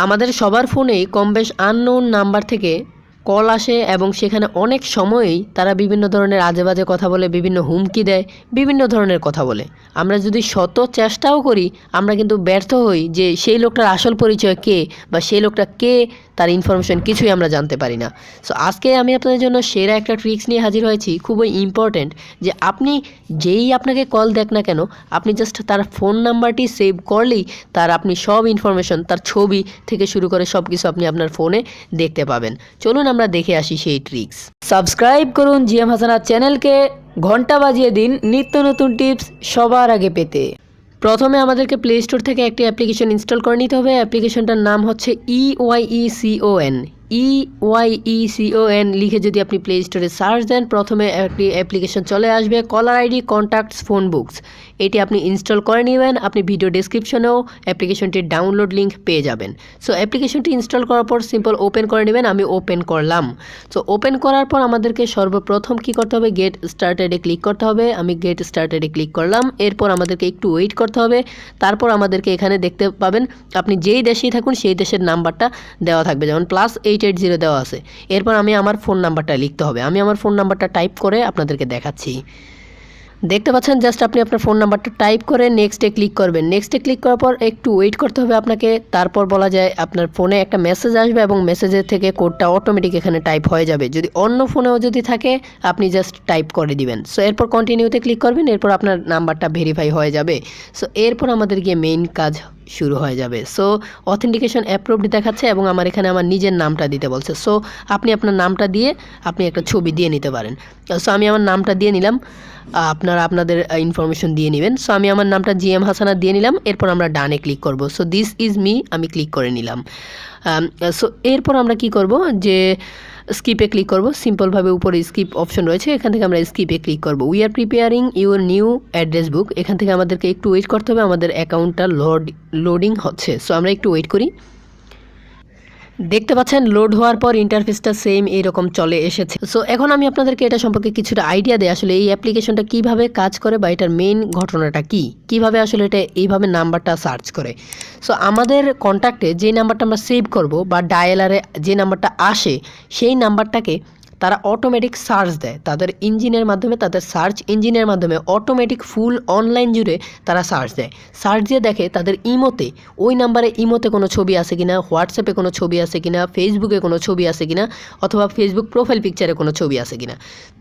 আমাদের সবার ফোনেই কম বেশ আননোন নাম্বার থেকে কল আসে এবং সেখানে অনেক সময়ই তারা বিভিন্ন ধরনের আজে বাজে কথা বলে, বিভিন্ন হুমকি দেয়, বিভিন্ন ধরনের কথা বলে। আমরা যদি শত চেষ্টাও করি, আমরা কিন্তু ব্যর্থ হই যে সেই লোকটার আসল পরিচয় কে বা সেই লোকটা কে, তার ইনফরমেশন কিছুই আমরা জানতে পারি না। সো আজকে আমি আপনাদের জন্য সেরা একটা ট্রিক্স নিয়ে হাজির হয়েছি, খুবই ইম্পর্ট্যান্ট যে আপনি যেই আপনাকে কল দেখ না কেন, আপনি জাস্ট তার ফোন নাম্বারটি সেভ করলেই তার আপনি সব ইনফরমেশন তার ছবি থেকে শুরু করে সব কিছু আপনি আপনার ফোনে দেখতে পাবেন। চলুন আমরা দেখে আসি সেই ট্রিক্স সাবস্ক্রাইব করুন জিএম হাসানার চ্যানেলকে ঘণ্টা বাজিয়ে দিন নিত্য নতুন টিপস সবার আগে পেতে। প্রথমে আমাদেরকে প্লে স্টোর থেকে একটি অ্যাপ্লিকেশন ইনস্টল করে নিতে হবে। অ্যাপ্লিকেশনটার নাম হচ্ছে E Y E C O N E Y লিখে যদি আপনি প্লে স্টোরে সার্চ দেন, প্রথমে একটি অ্যাপ্লিকেশন চলে আসবে caller ID contacts phone books এটি আপনি ইনস্টল করে নেবেন, আপনি ভিডিও ডেসক্রিপশনেও অ্যাপ্লিকেশনটির ডাউনলোড লিঙ্ক পেয়ে যাবেন। সো অ্যাপ্লিকেশনটি ইনস্টল করার পর সিম্পল ওপেন করে নেবেন, আমি ওপেন করলাম। সো ওপেন করার পর আমাদেরকে সর্বপ্রথম কি করতে হবে? গেট স্টার্টেডে ক্লিক করতে হবে। আমি গেট স্টার্টেডে ক্লিক করলাম, এরপর আমাদেরকে একটু ওয়েট করতে হবে। তারপর আমাদেরকে এখানে দেখতে পাবেন, আপনি যেই দেশেই থাকুন, সেই দেশের নাম্বারটা দেওয়া থাকবে। যেমন প্লাস এইট এইট জিরো দেওয়া আছে। এরপর আমি আমার ফোন নাম্বারটা লিখতে হবে। আমি আমার ফোন নাম্বারটা টাইপ করে আপনাদেরকে দেখাচ্ছি। দেখতে পাচ্ছেন জাস্ট আপনি আপনার ফোন নাম্বারটা টাইপ করে নেক্সটে ক্লিক করবেন। নেক্সটে ক্লিক করার পর একটু ওয়েট করতে হবে আপনাকে। তারপর বলা যায় আপনার ফোনে একটা মেসেজ আসবে এবং মেসেজের থেকে কোডটা অটোমেটিক এখানে টাইপ হয়ে যাবে। যদি অন্য ফোনেও যদি থাকে, আপনি জাস্ট টাইপ করে দিবেন। সো এরপর কন্টিনিউতে ক্লিক করবেন। এরপর আপনার নাম্বারটা ভেরিফাই হয়ে যাবে। সো এরপর আমাদের গিয়ে মেইন কাজ শুরু হয়ে যাবে। সো অথেন্টিকেশন অ্যাপ্রুভড দেখাচ্ছে এবং আমার এখানে আমার নিজের নামটা দিতে বলছে। সো আপনি আপনার নামটা দিয়ে আপনি একটা ছবি দিয়ে নিতে পারেন। সো আমি আমার নামটা দিয়ে নিলাম। আপনারা আপনাদের ইনফরমেশন দিয়ে নেবেন। সো আমি আমার নামটা জি এম হাসানা দিয়ে নিলাম। এরপর আমরা ডানে ক্লিক করব। সো দিস ইজ মি আমি ক্লিক করে নিলাম। সো এরপর আমরা কি করব যে স্কিপে ক্লিক করব। সিম্পলভাবে উপরে স্কিপ অপশন রয়েছে, এখান থেকে আমরা স্কিপে ক্লিক করব। We are preparing your new address book এখান থেকে আমাদেরকে একটু ওয়েট করতে হবে, আমাদের অ্যাকাউন্টটা লোড লোডিং হচ্ছে। সো আমরা একটু ওয়েট করি। দেখতে পাচ্ছেন লোড হওয়ার পর ইন্টারফেসটা সেম এরকম চলে এসেছে। সো এখন আমি আপনাদেরকে এটা সম্পর্কে কিছুটা আইডিয়া দেয় আসলে এই অ্যাপ্লিকেশনটা কীভাবে কাজ করে বা এটার মেইন ঘটনাটা কি? কীভাবে আসলে এটা এইভাবে নাম্বারটা সার্চ করে? সো আমাদের কন্ট্যাক্টে যে নাম্বারটা আমরা সেভ করব বা ডায়ালারে যে নাম্বারটা আসে, সেই নাম্বারটাকে তারা অটোমেটিক সার্চ দেয়। তাদের ইঞ্জিনের মাধ্যমে, তাদের সার্চ ইঞ্জিনের মাধ্যমে অটোমেটিক ফুল অনলাইন জুড়ে তারা সার্চ দেয়। সার্চ দিয়ে দেখে তাদের ইমোতে ওই নাম্বারে ইমোতে কোনো ছবি আছে কিনা হোয়াটসঅ্যাপে কোনো ছবি আছে কিনা ফেসবুকে কোনো ছবি আছে কিনা, অথবা ফেসবুক প্রোফাইল পিকচারে কোনো ছবি আছে কিনা।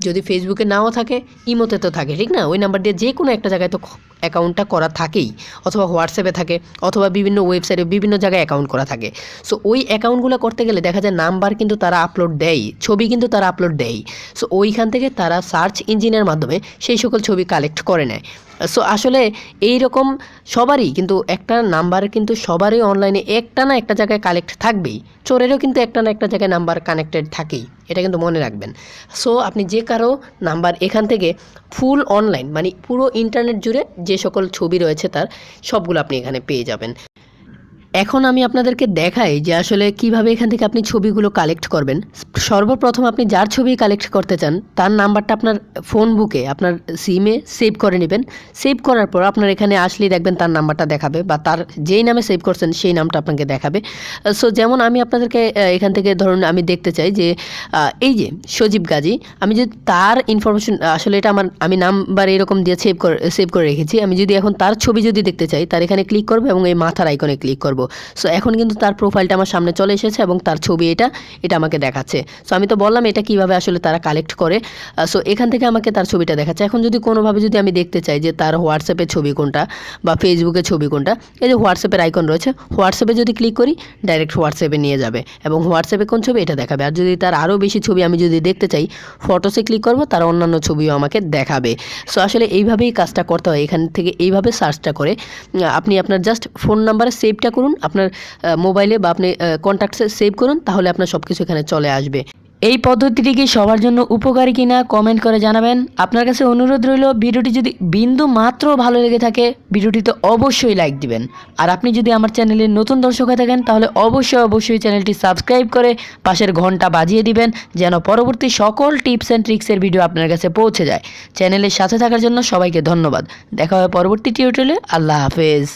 যদি ফেসবুকে নাও থাকে ইমোতে তো থাকে, ঠিক না? ওই নাম্বার দিয়ে যে কোনো একটা জায়গায় তো অ্যাকাউন্টটা করা থাকেই। অথবা হোয়াটসঅ্যাপে থাকে, অথবা বিভিন্ন ওয়েবসাইটে বিভিন্ন জায়গায় অ্যাকাউন্ট করা থাকে। সো ওই অ্যাকাউন্টগুলো করতে গেলে দেখা যায় নাম্বার কিন্তু তারা আপলোড দেয় ছবি কিন্তু তারা আপলোড দেয় সো ওইখান থেকে তারা সার্চ ইঞ্জিনের মাধ্যমে সেই সকল ছবি কালেক্ট করে নেয়। সো আসলে এই রকম সবারই, কিন্তু একটা নাম্বার কিন্তু সবারই অনলাইনে একটা না একটা জায়গায় কালেক্ট থাকবেই। চোরেরও কিন্তু একটা না একটা জায়গায় নাম্বার কানেক্টেড থাকেই। এটা কিন্তু মনে রাখবেন। সো আপনি যে কারও নাম্বার এখান থেকে ফুল অনলাইন মানে পুরো ইন্টারনেট জুড়ে যে সকল ছবি রয়েছে তার, সবগুলো আপনি এখানে পেয়ে যাবেন। এখন আমি আপনাদেরকে দেখাই যে আসলে কীভাবে এখান থেকে আপনি ছবিগুলো কালেক্ট করবেন। সর্বপ্রথম আপনি যার ছবি কালেক্ট করতে চান, তার নাম্বারটা আপনার ফোন বুকে আপনার সিমে সেভ করে নেবেন। সেভ করার পর আপনার এখানে আসলেই দেখবেন তার নাম্বারটা দেখাবে বা তার যেই নামে সেভ করছেন সেই নামটা আপনাকে দেখাবে। সো যেমন আমি আপনাদেরকে এখান থেকে ধরুন আমি দেখতে চাই যে এই যে সজীব গাজী, আমি যদি তার ইনফরমেশন আসলে এটা আমার, আমি নাম্বার এরকম দিয়ে সেভ করে সেভ করে রেখেছি। আমি যদি এখন তার ছবি যদি দেখতে চাই, তার এখানে ক্লিক করব এবং এই মাথার আইকনে ক্লিক করব। সো এখন কিন্তু তার প্রোফাইলটা আমার সামনে চলে এসেছে এবং তার ছবি এটা এটা আমাকে দেখাচ্ছে। সো আমি তো বললাম এটা কীভাবে আসলে তারা কালেক্ট করে। সো এখান থেকে আমাকে তার ছবিটা দেখাচ্ছে। এখন যদি কোনোভাবে যদি আমি দেখতে চাই যে তার হোয়াটসঅ্যাপের ছবি কোনটা বা ফেসবুকের ছবি কোনটা, এই যে হোয়াটসঅ্যাপের আইকন রয়েছে, হোয়াটসঅ্যাপে যদি ক্লিক করি ডাইরেক্ট হোয়াটসঅ্যাপে নিয়ে যাবে এবং হোয়াটসঅ্যাপে কোন ছবি, এটা দেখাবে। আর যদি তার আরও বেশি ছবি আমি যদি দেখতে চাই, ফটোসে ক্লিক করব, তার অন্যান্য ছবিও আমাকে দেখাবে। সো আসলে এইভাবেই কাজটা করতে হয়। এখান থেকে এইভাবে সার্চটা করে। আপনি আপনার জাস্ট ফোন নাম্বারে সেভটা করুন। আপনার মোবাইলে বা আপনি কন্ট্যাক্টসে সেভ করুন, তাহলে আপনার সব কিছু এখানে চলে আসবে। এই পদ্ধতিটি কি সবার জন্য উপকারী কিনা কমেন্ট করে জানাবেন। আপনার কাছে অনুরোধ রইল, ভিডিওটি যদি বিন্দু মাত্র ভালো লেগে থাকে ভিডিওটিতে অবশ্যই লাইক দিবেন। আর আপনি যদি আমার চ্যানেলের নতুন দর্শক হয়ে থাকেন, তাহলে অবশ্যই অবশ্যই চ্যানেলটি সাবস্ক্রাইব করে পাশের ঘণ্টা বাজিয়ে দিবেন, যেন পরবর্তী সকল টিপস অ্যান্ড ট্রিক্সের ভিডিও আপনার কাছে পৌঁছে যায়। চ্যানেলের সাথে থাকার জন্য সবাইকে ধন্যবাদ। দেখা হবে পরবর্তী টিউটোরিয়ালে আল্লাহ হাফেজ।